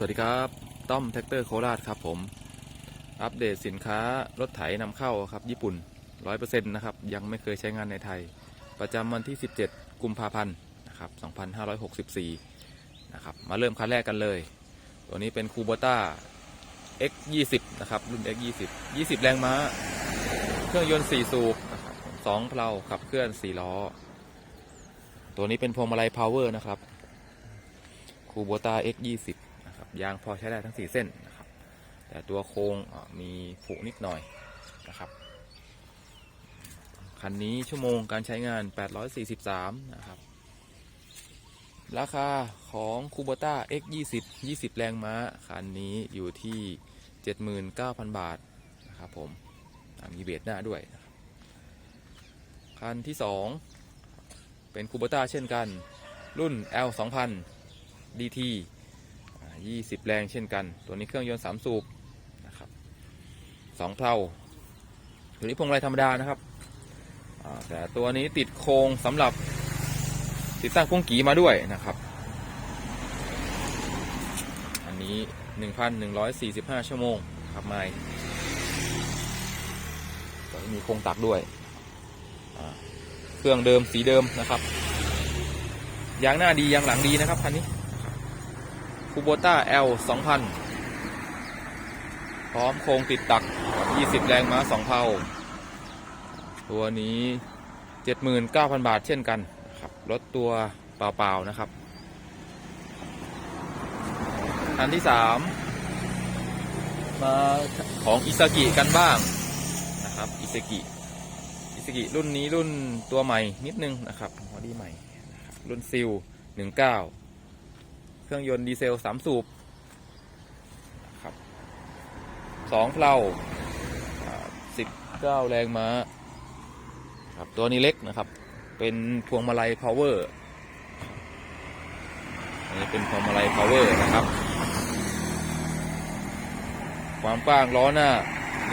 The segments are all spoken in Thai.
สวัสดีครับต้อมแท็กเตอร์โคราชครับผม อัปเดตสินค้ารถไถนำเข้าครับ ญี่ปุ่น 100%นะครับ ยังไม่เคยใช้งานในไทย ประจำวันที่ 17 กุมภาพันธ์นะครับ2564 นะครับ มาเริ่มคันแรกกันเลย ตัวนี้เป็นคูโบต้า X 20 นะครับ รุ่น X 20 20 แรงม้า เครื่องยนต์ 4 สูบนะครับสองเพลาขับเคลื่อน 4 ล้อ ตัวนี้เป็นพวงมาลัยพาวเวอร์นะครับคูโบต้า X 20 นะครับยางพอใช้ได้ทั้ง 4 เส้นนะครับ แต่ตัวโครงมีผุนิดหน่อยนะครับคันนี้ชั่วโมงการใช้งาน 843 นะครับ ราคาของคูโบต้า X 20 20 แรงม้า คันนี้อยู่ที่ 79,000 บาทนะครับผม มีเบรดหน้าด้วยนะครับคันที่ 2 เป็นคูโบต้าเช่นกัน รุ่น L 2000 DT 20 แรงเช่นกัน ตัวนี้เครื่องยนต์ 3 สูบนะครับสองเพลาตัวนี้พวงมาลัยธรรมดานะครับแต่ตัวนี้ติดโครงสำหรับติดตั้งกุ้งกีมาด้วยนะครับ อันนี้ 1,145 ชั่วโมงครับไม้ตัวนี้มีโครงตักด้วย เครื่องเดิมสีเดิมนะครับยางหน้าดียางหลังดีนะครับคันนี้ คูโบต้า L 2000 พร้อมโครงติดตัก 20 แรงม้า 2เพาตัวนี้ 79,000 บาทเช่นกันครับรถตัวเปล่า ๆ นะครับคันที่ 3 มาของอิซากิกันบ้างนะครับอิซากิอิซากิรุ่นนี้รุ่นตัวใหม่นิดนึงนะครับบอดี้ใหม่รุ่นซิล 19 เครื่องยนต์ดีเซล3สูบครับสองเพลาอ่า19แรงม้าครับตัวนี้เล็กนะครับ เป็นพวงมาลัยพาวเวอร์อันนี้เป็นพวงมาลัยพาวเวอร์นะครับ ความกว้างล้อหน้า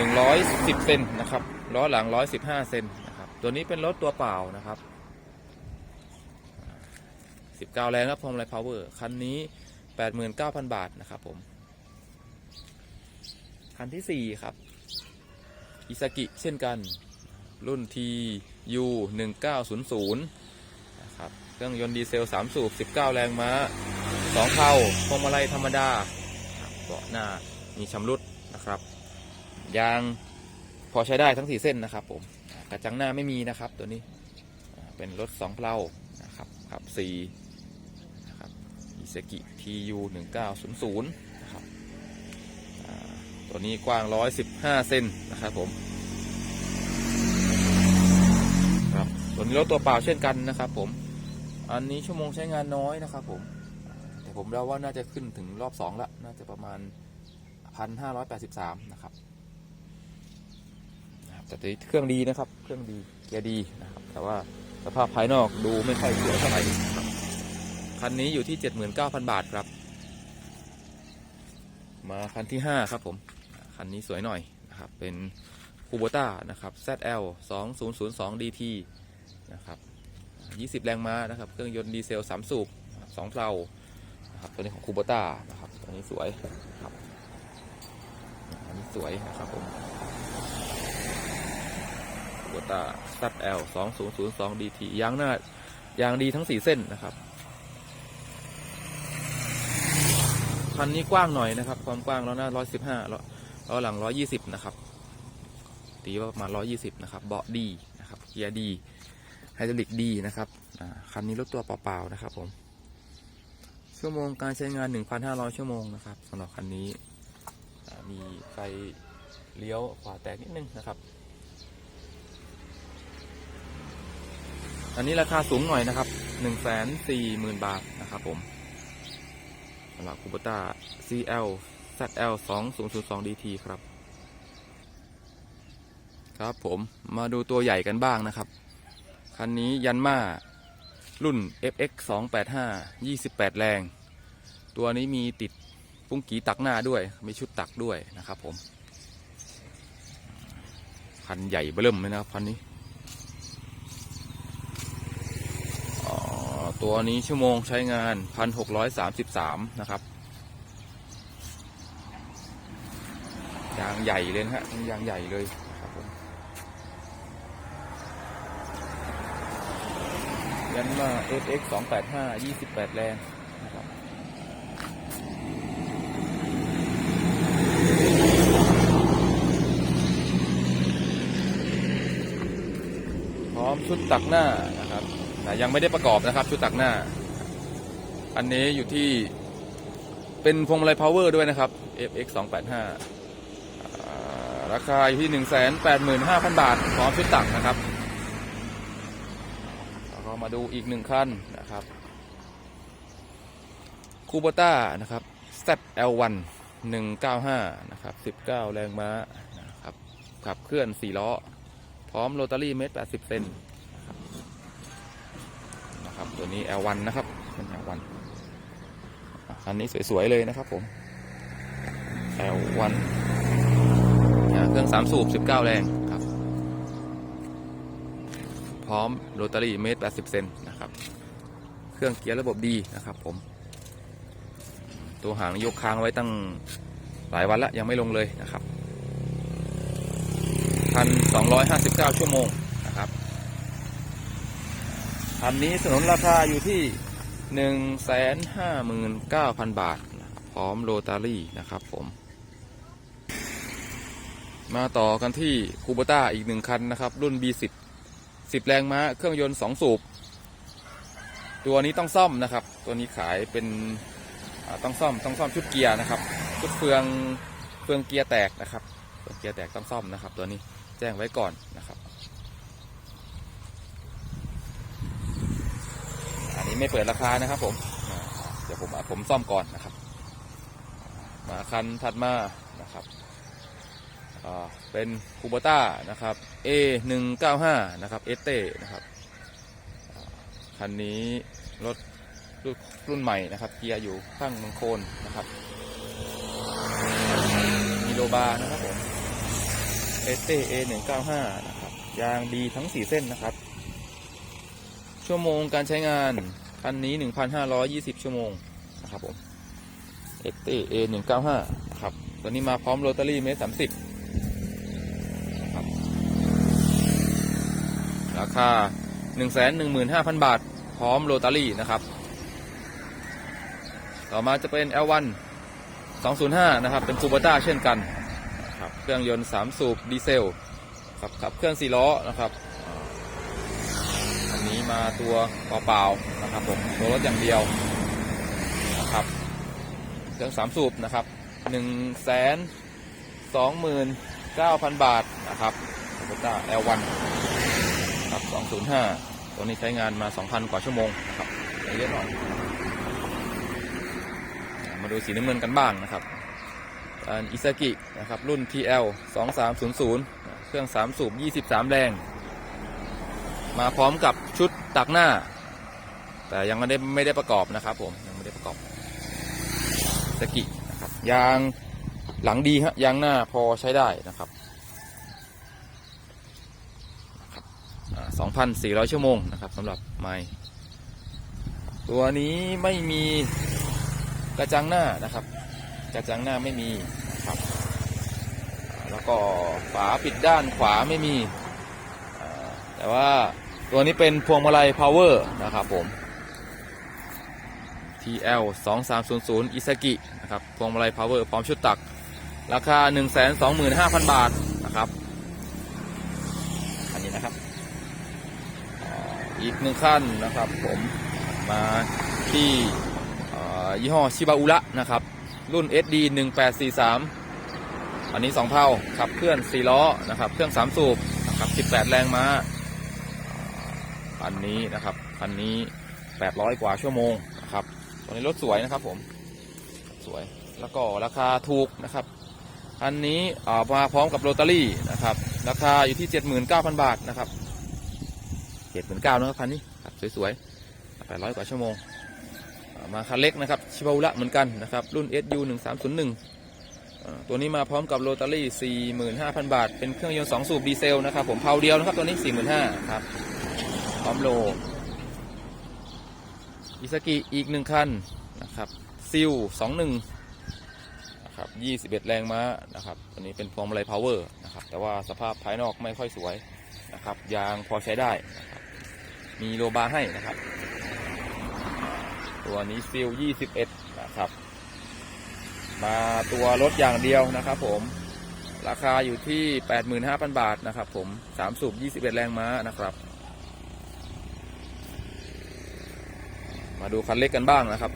110 เซนนะครับ ล้อหลัง 115 เซนนะครับ ตัวนี้เป็นรถตัวเปล่านะครับ 19 แรงครับพวงมาลัยพาวเวอร์คันนี้ 89,000 บาทนะครับผม คันที่ 4 ครับอิซากิเช่นกัน รุ่น TU 1900นะครับเครื่องยนต์ดีเซล 3 สูบ 19 แรงม้า 2 เท่าพวงมาลัยธรรมดาเบาะหน้ามีชำรุดนะครับ ยางพอใช้ได้ทั้ง 4 เส้นนะครับผมกระจังหน้าไม่มีนะครับตัวนี้เป็นรถ 2 เพลานะครับขับ4นะครับ อิซกิ TU 1900นะครับตัวนี้กว้าง115เซนนะครับผมครับตัวนี้รถตัวเปล่าเช่นกันนะครับผม อันนี้ชั่วโมงใช้งานน้อยนะครับผม แต่ผมเดาว่าน่าจะขึ้นถึงรอบสองละ น่าจะประมาณ1,583นะครับนะครับแต่ตัวเครื่องดีนะครับ เครื่องดี เกียร์ดีนะครับ แต่ว่าสภาพภายนอกดูไม่ค่อยสวยเท่าไหร่ คันนี้อยู่ที่ 79,000 บาทครับ มาคันที่ 5 ครับผม คันนี้สวยหน่อยนะครับ เป็นคูโบต้านะครับ ZL 2002 DT นะครับ 20 แรงม้านะครับ เครื่องยนต์ดีเซล 3 สูบ 2 เพลานะครับ ตัวนี้ของคูโบต้านะครับ ตัวนี้สวยครับอันนี้สวยนะครับผมคูโบต้า ZL 2002 DT ยางหน้ายางดีทั้ง 4 เส้นนะครับ คันนี้กว้างหน่อยนะครับ ความกว้างล้อหน้า115ล้อล้อหลัง120นะครับ ตีว่าประมาณ120นะครับ เบาะดีนะครับ เกียร์ดีไฮดรอลิกดีนะครับคันนี้รถตัวเปล่าๆนะครับผม ชั่วโมงการใช้งาน 1,500 ชั่วโมงนะครับสำหรับคันนี้มีไฟเลี้ยวขวาแตกนิดนึงนะครับ อันนี้ราคาสูงหน่อยนะครับ 140,000 บาทนะครับผม สำหรับคูปต้า CL ZL 2002 DT ครับ ครับผมมาดูตัวใหญ่กันบ้างนะครับ คันนี้ยันมารุ่น FX 285 28 แรง ตัวนี้มีติดปุ้งกีตักหน้าด้วย มีชุดตักด้วยนะครับผมคันใหญ่เบิ่มเลยนะครับคันนี้อ๋อ ตัวนี้ชั่วโมงใช้งาน 1,633 นะครับ ยางใหญ่เลยฮะยางใหญ่เลยครับผมยันมา FX 285 28 แรงนะครับพร้อมชุดตักหน้านะครับ แต่ยังไม่ได้ประกอบนะครับชุดตักหน้า อันนี้อยู่ที่เป็นพวงมาลัย power ด้วยนะครับ FX 285ราคาอยู่ที่ 185,000 บาทพร้อมชุดตักนะครับแล้วก็มาดูอีกหนึ่งคันนะครับคูโบต้านะครับ ZL1 195 นะครับ 19 แรงม้านะครับขับเคลื่อน 4 ล้อ พร้อมโรตารี่เมตรแปดสิบเซน นะครับนะครับตัวนี้ L1 นะครับเป็น L1 อะอันนี้สวย ๆ เลยนะครับผม L1 อะเครื่อง3สูบ 19 แรงครับ พร้อมโรตารี่เมตรแปดสิบเซนนะครับ เครื่องเกียร์ระบบดีนะครับผม ตัวหางยกค้างไว้ตั้งหลายวันแล้วยังไม่ลงเลยนะครับ 1,259 ชั่วโมง ครับอันนี้สนุนราคาอยู่ที่159,000บาทนะครับพร้อมโรตารี่นะครับผม มาต่อกันที่คูโบต้าอีกหนึ่งคันนะครับ รุ่น B10 10 แรงม้า เครื่องยนต์2สูบ ตัวนี้ต้องซ่อมนะครับ ตัวนี้ขายเป็นต้องซ่อมต้องซ่อมชุดเกียร์นะครับ ชุดเฟืองเฟืองเกียร์แตกนะครับเฟืองเกียร์แตกต้องซ่อมนะครับ ตัวนี้แจ้งไว้ก่อนนะครับ อั นี้ไม่เปิดราคานะครับ ผมเดี๋ยวผมผมซ่อมก่อนนะครับ มาคันถัดมานะครับเป็นคูโบต้านะครับ A 1 9 5นะครับเอเต้นะครับคันนี้รถรุ่นรุ่นใหม่นะครับ เกียร์อยู่ข้างมังโคนนะครับมีโลบาร์นะครับผมเอสเอหนึ่งเก้าห้านะครับ ยางดีทั้งสี่เส้นนะครับ ชั่วโมงการใช้งาน คันนี้หนึ่งพันห้าร้อยี่สิบชั่วโมงนะครับผมเอสเอหนึ่งเก้าห้าครับ ตัวนี้มาพร้อมโรตารี่เมตรสามสิบนะครับราคาหนึ่งแสนหนึ่งหมื่นห้าพันบาท พร้อมโรตารี่นะครับ ต่อมาจะเป็น L1 205 นะครับ เป็นคูเบต้าเช่นกันครับเครื่องยนต์ 3 สูบดีเซลครับขับเครื่อง4ล้อนะครับ มาตัวเปล่าๆนะครับผมตัวรถอย่างเดียวนะครับเครื่อง3สูบนะครับ1 2 9 0 0 0บาทนะครับโตโยต้า L1 ครับ205ตัวนี้ใช้งานมา2,000กว่าชั่วโมงนะครับเยอะหน่อยมาดูสีน้ำเงินกันบ้างนะครับอิซากินะครับรุ่น TL 2300 เครื่อง 3 สูบ 23 แรง มาพร้อมกับชุดตักหน้า แต่ยังไม่ได้ไม่ได้ประกอบนะครับ ผมยังไม่ได้ประกอบอิซากินะครับยางหลังดีฮะยางหน้าพอใช้ได้นะครับนะครับอ่า2,400 ชั่วโมงนะครับสำหรับไม้ตัวนี้ไม่มีกระจังหน้านะครับ กระจังหน้าไม่มีนะครับแล้วก็ฝาปิดด้านขวาไม่มีแต่ว่า ตัวนี้เป็นพวงมาลัย power นะครับผม TL 2300 Isaki นะครับพวงมาลัย power พร้อมชุดตัก ราคา 125,000 บาทนะครับอันนี้นะครับอ,อีกหนึ่งขั้นนะครับผมมาที่ยี่ห้อชิบาอุระนะครับ รุ่น SD 1843 อันนี้ 2 เท่าขับเคลื่อน 4 ล้อนะครับ เครื่อง 3 สูบนะครับ 18 แรงม้า อันนี้นะครับคันนี้800กว่าชั่วโมงนะครับตัวนี้รถสวยนะครับผมสวยแล้วก็ราคาถูกนะครับอันนี้อ่ามาพร้อมกับโรตารี่นะครับราคาอยู่ที่ 79,000 บาทนะครับ79,000นะครับคันนี้ครับสวยๆ800 กว่าชั่วโมง มาคันเล็กนะครับชิบาระเหมือนกันนะครับรุ่น SU 1 3 0 1ตัวนี้มาพร้อมกับโรตารี่ 45,000 บาท เป็นเครื่องยนต์2สูบดีเซลนะครับผมเพาเดียวนะครับตัวนี้ 45,000ครับ พร้อมโล อิซากิอีกหนึ่งคันนะครับซิล21นะครับ21แรงม้านะครับตัวนี้เป็นพวงมาลัยพาวเวอร์นะครับแต่ว่าสภาพภายนอกไม่ค่อยสวยนะครับยางพอใช้ได้นะครับมีโลบาร์ให้นะครับ ตัวนี้ซิล21นะครับมาตัวรถอย่างเดียวนะครับผมราคาอยู่ที่ 85,000 บาทนะครับผม 3 สูบ 21 แรงม้านะครับ มาดูคันเล็กกันบ้างนะครับ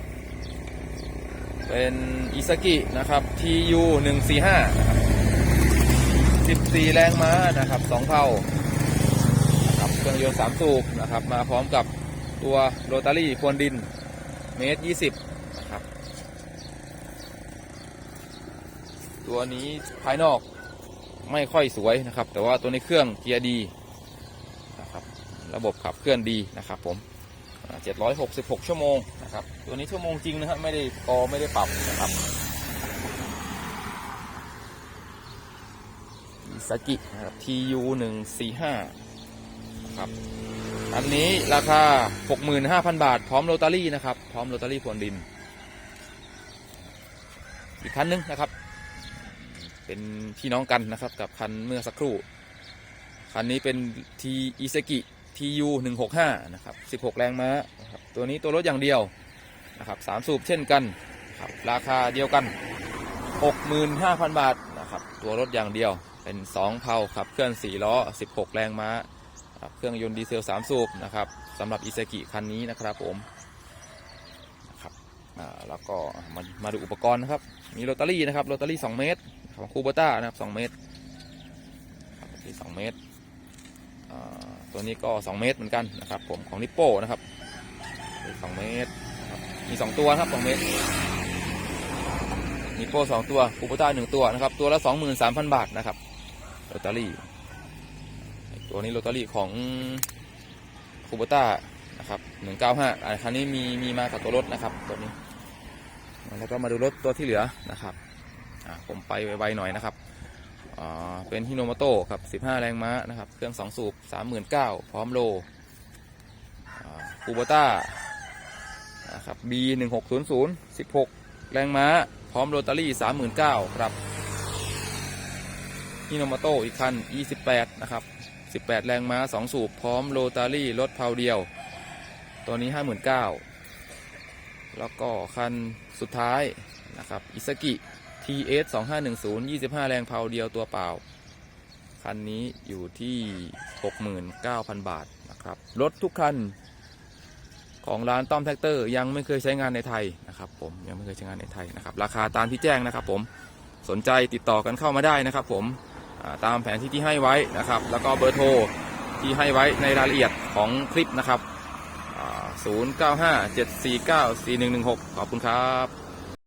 เป็นอิซากินะครับ TU 145นะครับ14 แรงม้านะครับ2เผานะครับเครื่องยนต์3สูบนะครับ มาพร้อมกับตัวโรตารี่ควนดินเมตร20นะครับ ตัวนี้ภายนอกไม่ค่อยสวยนะครับ แต่ว่าตัวนี้เครื่องเกียร์ดีนะครับ ระบบขับเคลื่อนดีนะครับผม 766 ชั่วโมงนะครับ ตัวนี้ชั่วโมงจริงนะครับไม่ได้กอไม่ได้ปรับนะครับอิซากินะครับ TU 145ครับอันนี้ราคา 65,000 บาท พร้อมโรตารี่นะครับ พร้อมโรตารี่พรวนดิน อีกคันหนึงนะครับ เป็นพี่น้องกันนะครับ กับคันเมื่อสักครู่ คันนี้เป็น T อิซากิ TU 165นะครับ16 แรงม้านะครับตัวนี้ตัวรถอย่างเดียวนะครับสามสูบเช่นกันครับราคาเดียวกัน 65,000 บาทนะครับตัวรถอย่างเดียวเป็น 2เผาขับเคลื่อน 4 ล้อ 16 แรงม้าครับเครื่องยนต์ดีเซล 3 สูบนะครับสำหรับอิซากิคันนี้นะครับผมนะครับอ่าแล้วก็มามาดูอุปกรณ์นะครับ มีโรตารี่นะครับโรตารี่ 2 เมตรของคูเบต้านะครับ 2 เมตรครับ2เมตร ตัวนี้ก็ 2 เมตรเหมือนกันนะครับผมของนิปโป้นะครับสองเมตรมี 2 ตัวครับ2เมตรนิปโป้สองตัวคูปต้าหนึ่งตัวนะครับ ตัวละ 23,000 บาทนะครับโรตารี่ ตัวนี้โรตารี่ของคูปต้านะครับ195อ่าคันนี้มีมีมากับตัวรถนะครับตัวนี้ แล้วก็มาดูรถตัวที่เหลือนะครับผมไปไวๆหน่อยนะครับ อ่าเป็นฮิโนมโตครับ 15 แรงม้านะครับ เครื่อง 2 สูบ 39,000 พร้อมโลคูโบต้านะครับ B 1 6 0 0 16 แรงม้า พร้อมโรตารี่ 39,000 ครับฮิโนมโตอีกคัน E18 นะครับ 18 แรงม้า 2 สูบ พร้อมโรตารี่ รถเพาเดียว ตัวนี้ 59,000 แล้วก็คันสุดท้ายนะครับ อิสกิ TS 2510 25 แรงเพาเดียวตัวเปล่า คันนี้อยู่ที่ 69,000 บาทนะครับ รถทุกคัน ของร้านต้อมแท็กเตอร์ ยังไม่เคยใช้งานในไทยนะครับผมยังไม่เคยใช้งานในไทยนะครับ ราคาตามที่แจ้งนะครับผมสนใจติดต่อกันเข้ามาได้นะครับผมตามแผนที่ที่ให้ไว้นะครับ แล้วก็เบอร์โทรที่ให้ไว้ในรายละเอียดของคลิปนะครับอ่า095 749 4116 ขอบคุณครับ